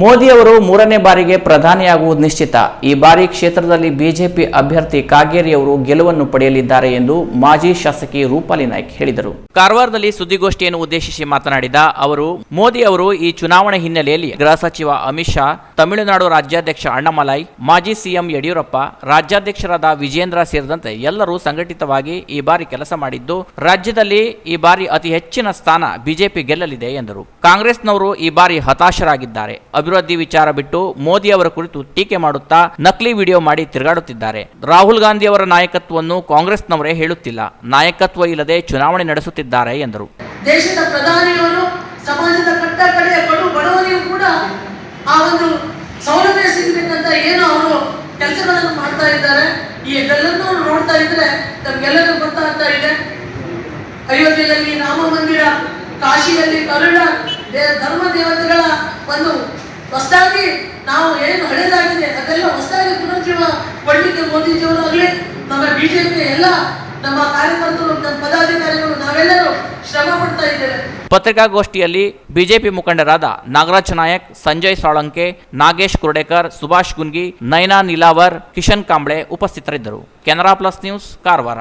ಮೋದಿ ಅವರು ಮೂರನೇ ಬಾರಿಗೆ ಪ್ರಧಾನಿಯಾಗುವುದು ನಿಶ್ಚಿತ. ಈ ಬಾರಿ ಕ್ಷೇತ್ರದಲ್ಲಿ ಬಿಜೆಪಿ ಅಭ್ಯರ್ಥಿ ಕಾಗೇರಿ ಅವರು ಗೆಲುವನ್ನು ಪಡೆಯಲಿದ್ದಾರೆ ಎಂದು ಮಾಜಿ ಶಾಸಕಿ ರೂಪಾಲಿ ನಾಯ್ಕ ಹೇಳಿದರು. ಕಾರವಾರದಲ್ಲಿ ಸುದ್ದಿಗೋಷ್ಠಿಯನ್ನು ಉದ್ದೇಶಿಸಿ ಮಾತನಾಡಿದ ಅವರು ಮೋದಿ ಅವರು ಈ ಚುನಾವಣೆ ಹಿನ್ನೆಲೆಯಲ್ಲಿ ಗೃಹ ಸಚಿವ ಅಮಿತ್ ಶಾ, ತಮಿಳುನಾಡು ರಾಜ್ಯಾಧ್ಯಕ್ಷ ಅಣ್ಣಾಮಲೈ, ಮಾಜಿ ಸಿಎಂ ಯಡಿಯೂರಪ್ಪ, ರಾಜ್ಯಾಧ್ಯಕ್ಷರಾದ ವಿಜೇಂದ್ರ ಸೇರಿದಂತೆ ಎಲ್ಲರೂ ಸಂಘಟಿತವಾಗಿ ಈ ಬಾರಿ ಕೆಲಸ ಮಾಡಿದ್ದು, ರಾಜ್ಯದಲ್ಲಿ ಈ ಬಾರಿ ಅತಿ ಹೆಚ್ಚಿನ ಸ್ಥಾನ ಬಿಜೆಪಿ ಗೆಲ್ಲಲಿದೆ ಎಂದರು. ಕಾಂಗ್ರೆಸ್ನವರು ಈ ಬಾರಿ ಹತಾಶರಾಗಿದ್ದಾರೆ. ಅಭಿವೃದ್ಧಿ ವಿಚಾರ ಬಿಟ್ಟು ಮೋದಿ ಅವರ ಕುರಿತು ಟೀಕೆ ಮಾಡುತ್ತಾ ನಕಲಿ ವಿಡಿಯೋ ಮಾಡಿ ತಿರುಗಾಡುತ್ತಿದ್ದಾರೆ. ರಾಹುಲ್ ಗಾಂಧಿ ಅವರ ನಾಯಕತ್ವವನ್ನು ಕಾಂಗ್ರೆಸ್ನವರೇ ಹೇಳುತ್ತಿಲ್ಲ. ನಾಯಕತ್ವ ಇಲ್ಲದೆ ಚುನಾವಣೆ ನಡೆಸುತ್ತಿದ್ದಾರೆ ಎಂದರು. ದೇಶದ ಪ್ರಧಾನಿಯವರು, ಸಮಾಜದ ಕಟ್ಟ ಕಡೆಯ ಬಡು ಬಡವರಿಗೂ ಕೂಡ ಆ ಒಂದು ಸೌಲಭ್ಯ ಸಿಗಬೇಕಂತ ಏನು ಅವರು ಕೆಲಸಗಳನ್ನು ಮಾಡ್ತಾ ಇದ್ದಾರೆ. ಈ ಎಲ್ಲರನ್ನೂ ನೋಡ್ತಾ ಇದ್ರೆ ನಮ್ಗೆಲ್ಲರಿಗೂ ಗೊತ್ತಾಗ್ತಾ ಇದೆ. ಅಯೋಧ್ಯೆಯಲ್ಲಿ ರಾಮ ಮಂದಿರ, ಕಾಶಿಯಲ್ಲಿ ಕರುಣ ಧರ್ಮ ದೇವತೆಗಳ ಒಂದು ಹೊಸದಾಗಿ ನಾವು ಏನು ಹಳೇದಾಗಿದೆ, ಅದೆಲ್ಲ ಹೊಸದಾಗಿ ಪುನರ್ಜೀವ ಕೊಡ್ಲಿಕ್ಕೆ ಮೋದಿಜಿಯವರಾಗಲಿ ನಮ್ಮ ಬಿಜೆಪಿ ಎಲ್ಲ ನಮ್ಮ ಕಾರ್ಯಕರ್ತರು, ನಮ್ಮ ಪದಾಧಿಕಾರಿಗಳು, ನಾವೆಲ್ಲರೂ ಶ್ರಮ ಪಡ್ತಾ ಇದ್ದೇವೆ. ಪತ್ರಿಕಾಗೋಷ್ಠಿಯಲ್ಲಿ ಬಿಜೆಪಿ ಮುಖಂಡರಾದ ನಾಗರಾಜ್ ನಾಯಕ್, ಸಂಜಯ್ ಸಾಳಂಕೆ, ನಾಗೇಶ್ ಕುರ್ಡೇಕರ್, ಸುಭಾಷ್ ಗುನ್ಗಿ ನಯನಾ ನಿಲಾವರ್, ಕಿಶನ್ ಕಾಂಬ್ಳೆ ಉಪಸ್ಥಿತರಿದ್ದರು. Canara plus news, Karwar.